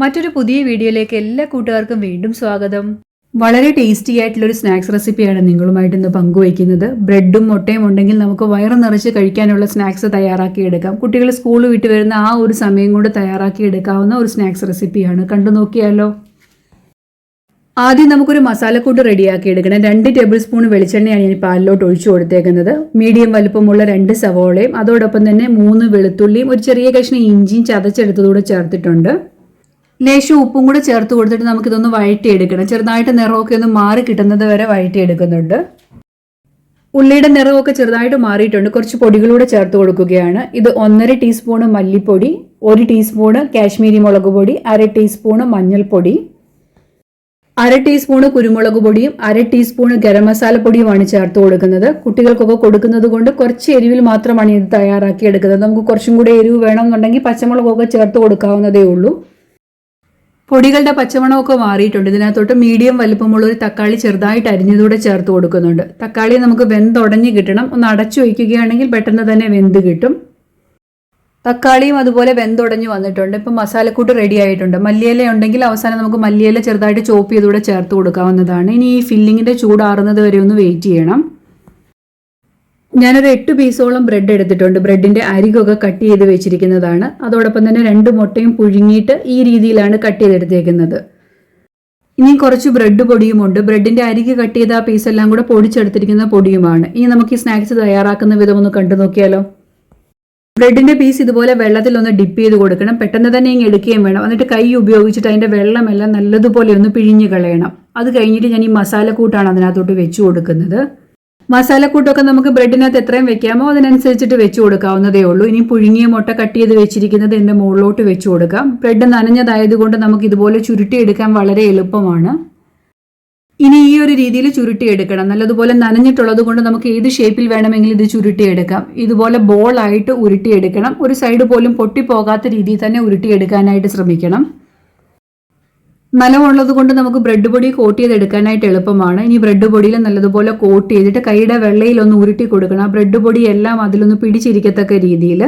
മറ്റൊരു പുതിയ വീഡിയോയിലേക്ക് എല്ലാ കൂട്ടുകാർക്കും വീണ്ടും സ്വാഗതം. വളരെ ടേസ്റ്റി ആയിട്ടുള്ള ഒരു സ്നാക്സ് റെസിപ്പിയാണ് നിങ്ങളുമായിട്ട് ഇന്ന് പങ്കുവയ്ക്കുന്നത്. ബ്രെഡും മുട്ടയും ഉണ്ടെങ്കിൽ നമുക്ക് വയറ് നിറച്ച് കഴിക്കാനുള്ള സ്നാക്സ് തയ്യാറാക്കി എടുക്കാം. കുട്ടികൾ സ്കൂൾ വിട്ട് വരുന്ന ആ ഒരു സമയം കൊണ്ട് തയ്യാറാക്കി എടുക്കാവുന്ന ഒരു സ്നാക്സ് റെസിപ്പിയാണ് കണ്ടു നോക്കിയാലോ? ആദ്യം നമുക്കൊരു മസാലക്കൂട്ട് റെഡിയാക്കി എടുക്കണം. രണ്ട് ടേബിൾ സ്പൂൺ വെളിച്ചെണ്ണയാണ് ഞാൻ പാലിലോട്ട് ഒഴിച്ചു കൊടുത്തേക്കുന്നത്. മീഡിയം വലുപ്പമുള്ള രണ്ട് സവോളയും അതോടൊപ്പം തന്നെ മൂന്ന് വെളുത്തുള്ളിയും ഒരു ചെറിയ കഷ്ണം ഇഞ്ചിയും ചതച്ചെടുത്തതുകൂടെ ചേർത്തിട്ടുണ്ട്. ലേശം ഉപ്പും കൂടെ ചേർത്ത് കൊടുത്തിട്ട് നമുക്കിതൊന്ന് വഴറ്റിയെടുക്കണം. ചെറുതായിട്ട് നിറമൊക്കെ ഒന്ന് മാറി കിട്ടുന്നത് വരെ വഴറ്റിയെടുക്കുന്നുണ്ട്. ഉള്ളിയുടെ നിറമൊക്കെ ചെറുതായിട്ട് മാറിയിട്ടുണ്ട്. കുറച്ച് പൊടികളൂടെ ചേർത്ത് കൊടുക്കുകയാണ്. ഇത് ഒന്നര ടീസ്പൂണ് മല്ലിപ്പൊടി ഒരു ടീസ്പൂണ് കാശ്മീരി മുളക് പൊടി അര ടീസ്പൂണ് മഞ്ഞൾപ്പൊടി അര ടീസ്പൂണ് കുരുമുളക് പൊടിയും അര ടീസ്പൂണ് ഗരം മസാല പൊടിയുമാണ് ചേർത്ത് കൊടുക്കുന്നത്. കുട്ടികൾക്കൊക്കെ കൊടുക്കുന്നത് കൊണ്ട് കുറച്ച് എരിവിൽ മാത്രമാണ് ഇത് തയ്യാറാക്കി എടുക്കുന്നത്. നമുക്ക് കുറച്ചും കൂടി എരിവ് വേണമെന്നുണ്ടെങ്കിൽ പച്ചമുളകൊക്കെ ചേർത്ത് കൊടുക്കാവുന്നതേ ഉള്ളൂ. പൊടികളുടെ പച്ചമണമൊക്കെ മാറിയിട്ടുണ്ട്. ഇതിനകത്തോട്ട് മീഡിയം വലുപ്പമുള്ള ഒരു തക്കാളി ചെറുതായിട്ട് അരിഞ്ഞതൂടെ ചേർത്ത് കൊടുക്കുന്നുണ്ട്. തക്കാളി നമുക്ക് വെന്തുടഞ്ഞ് കിട്ടണം. ഒന്ന് അടച്ചു വയ്ക്കുകയാണെങ്കിൽ പെട്ടെന്ന് തന്നെ വെന്ത് കിട്ടും. തക്കാളിയും അതുപോലെ വെന്തുടഞ്ഞ് വന്നിട്ടുണ്ട്. ഇപ്പം മസാലക്കൂട്ട് റെഡി ആയിട്ടുണ്ട്. മല്ലിയില ഉണ്ടെങ്കിൽ അവസാനം നമുക്ക് മല്ലിയില ചെറുതായിട്ട് ചോപ്പ് ചെയ്തുകൂടെ ചേർത്ത് കൊടുക്കാവുന്നതാണ്. ഇനി ഈ ഫില്ലിങ്ങിന്റെ ചൂടാറുന്നത് വരെ ഒന്ന് വെയിറ്റ് ചെയ്യണം. ഞാനൊരു എട്ട് പീസോളം ബ്രെഡ് എടുത്തിട്ടുണ്ട്. ബ്രെഡിന്റെ അരികൊക്കെ കട്ട് ചെയ്ത് വെച്ചിരിക്കുന്നതാണ്. അതോടൊപ്പം തന്നെ രണ്ട് മുട്ടയും പുഴുങ്ങിയിട്ട് ഈ രീതിയിലാണ് കട്ട് ചെയ്തെടുത്തേക്കുന്നത്. ഇനി കുറച്ച് ബ്രെഡ് പൊടിയുമുണ്ട്. ബ്രെഡിന്റെ അരിക്ക് കട്ട് ചെയ്ത ആ പീസെല്ലാം കൂടെ പൊടിച്ചെടുത്തിരിക്കുന്ന പൊടിയുമാണ്. ഇനി നമുക്ക് ഈ സ്നാക്സ് തയ്യാറാക്കുന്ന വിധം ഒന്ന് കണ്ടു നോക്കിയാലോ? ബ്രെഡിന്റെ പീസ് ഇതുപോലെ വെള്ളത്തിൽ ഒന്ന് ഡിപ്പ് ചെയ്ത് കൊടുക്കണം. പെട്ടെന്ന് തന്നെ ഇങ്ങ് എടുക്കുകയും വേണം. എന്നിട്ട് കൈ ഉപയോഗിച്ചിട്ട് അതിന്റെ വെള്ളമെല്ലാം നല്ലതുപോലെ ഒന്ന് പിഴിഞ്ഞ് കളയണം. അത് കഴിഞ്ഞിട്ട് ഞാൻ ഈ മസാല കൂട്ടാണ് അതിനകത്തോട്ട് വെച്ചു കൊടുക്കുന്നത്. മസാലക്കൂട്ടൊക്കെ നമുക്ക് ബ്രെഡിനകത്ത് എത്രയും വെക്കാമോ അതിനനുസരിച്ചിട്ട് വെച്ച് കൊടുക്കാവുന്നതേ ഉള്ളൂ. ഇനി പുഴുങ്ങിയ മുട്ട കട്ട് ചെയ്ത് വെച്ചിരിക്കുന്നത് എന്റെ മുകളിലോട്ട് വെച്ച് കൊടുക്കാം. ബ്രെഡ് നനഞ്ഞതായതുകൊണ്ട് നമുക്ക് ഇതുപോലെ ചുരുട്ടിയെടുക്കാൻ വളരെ എളുപ്പമാണ്. ഇനി ഈ ഒരു രീതിയിൽ ചുരുട്ടിയെടുക്കണം. നല്ലതുപോലെ നനഞ്ഞിട്ടുള്ളത് കൊണ്ട് നമുക്ക് ഏത് ഷേപ്പിൽ വേണമെങ്കിലും ഇത് ചുരുട്ടിയെടുക്കാം. ഇതുപോലെ ബോളായിട്ട് ഉരുട്ടിയെടുക്കണം. ഒരു സൈഡ് പോലും പൊട്ടിപ്പോകാത്ത രീതിയിൽ തന്നെ ഉരുട്ടിയെടുക്കാനായിട്ട് ശ്രമിക്കണം. നനവുള്ളത് കൊണ്ട് നമുക്ക് ബ്രെഡ് പൊടി കോട്ട് ചെയ്തെടുക്കാനായിട്ട് എളുപ്പമാണ്. ഇനി ബ്രെഡ് പൊടിയിൽ നല്ലതുപോലെ കോട്ട് ചെയ്തിട്ട് കൈയുടെ വെള്ളയിൽ ഒന്ന് ഉരുട്ടി കൊടുക്കണം. ആ ബ്രെഡ് പൊടി എല്ലാം അതിലൊന്ന് പിടിച്ചിരിക്കത്തക്ക രീതിയിൽ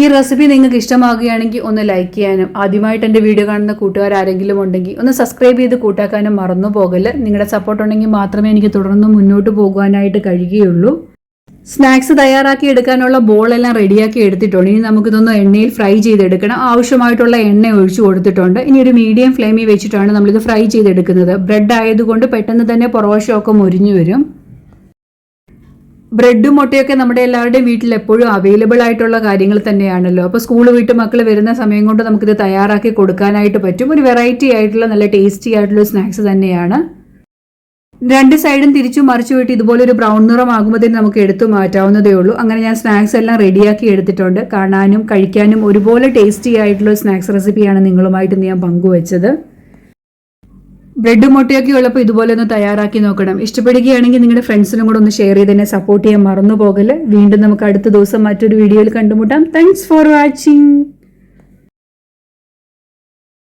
ഈ റെസിപ്പി നിങ്ങൾക്ക് ഇഷ്ടമാകുകയാണെങ്കിൽ ഒന്ന് ലൈക്ക് ചെയ്യാനും ആദ്യമായിട്ട് എന്റെ വീഡിയോ കാണുന്ന കൂട്ടുകാർ ആരെങ്കിലും ഉണ്ടെങ്കിൽ ഒന്ന് സബ്സ്ക്രൈബ് ചെയ്ത് കൂട്ടാക്കാനും മറന്നു പോകൽ നിങ്ങളുടെ സപ്പോർട്ട് ഉണ്ടെങ്കിൽ മാത്രമേ എനിക്ക് തുടർന്ന് മുന്നോട്ട് പോകുവാനായിട്ട് കഴിയുകയുള്ളൂ. സ്നാക്സ് തയ്യാറാക്കി എടുക്കാനുള്ള ബോളെല്ലാം റെഡിയാക്കി എടുത്തിട്ടുണ്ട്. ഇനി നമുക്കിതൊന്ന് എണ്ണയിൽ ഫ്രൈ ചെയ്തെടുക്കണം. ആവശ്യമായിട്ടുള്ള എണ്ണ ഒഴിച്ചു കൊടുത്തിട്ടുണ്ട്. ഇനി ഒരു മീഡിയം ഫ്ലെയിമിൽ വെച്ചിട്ടാണ് നമ്മളിത് ഫ്രൈ ചെയ്തെടുക്കുന്നത്. ബ്രെഡ് ആയതുകൊണ്ട് പെട്ടെന്ന് തന്നെ പൊറോശമൊക്കെ മുരിഞ്ഞു വരും. ബ്രെഡും മുട്ടയൊക്കെ നമ്മുടെ എല്ലാവരുടെയും വീട്ടിൽ എപ്പോഴും അവൈലബിൾ ആയിട്ടുള്ള കാര്യങ്ങൾ തന്നെയാണല്ലോ. അപ്പോൾ സ്കൂൾ വീട്ടു മക്കൾ വരുന്ന സമയം കൊണ്ട് നമുക്കിത് തയ്യാറാക്കി കൊടുക്കാനായിട്ട് പറ്റും. ഒരു വെറൈറ്റി ആയിട്ടുള്ള നല്ല ടേസ്റ്റി ആയിട്ടുള്ള സ്നാക്സ് തന്നെയാണ്. രണ്ട് സൈഡും തിരിച്ചു മറിച്ചു വിട്ട് ഇതുപോലെ ഒരു ബ്രൗൺ നിറമാകുമ്പോഴത്തേന് നമുക്ക് എടുത്തു മാറ്റാവുന്നതേ ഉള്ളൂ. അങ്ങനെ ഞാൻ സ്നാക്സ് എല്ലാം റെഡിയാക്കി എടുത്തിട്ടുണ്ട്. കാണാനും കഴിക്കാനും ഒരുപോലെ ടേസ്റ്റി ആയിട്ടുള്ള സ്നാക്സ് റെസിപ്പിയാണ് നിങ്ങളുമായിട്ട് ഞാൻ പങ്കുവച്ചത്. ബ്രെഡ് മുട്ടയൊക്കെ ഉള്ളപ്പോൾ ഇതുപോലെ ഒന്ന് തയ്യാറാക്കി നോക്കണം. ഇഷ്ടപ്പെടുകയാണെങ്കിൽ നിങ്ങളുടെ ഫ്രണ്ട്സിനും കൂടെ ഒന്ന് ഷെയർ ചെയ്ത് തന്നെ സപ്പോർട്ട് ചെയ്യാൻ മറന്നു പോകൽ വീണ്ടും നമുക്ക് അടുത്ത ദിവസം മറ്റൊരു വീഡിയോയിൽ കണ്ടുമുട്ടാം. Thanks for watching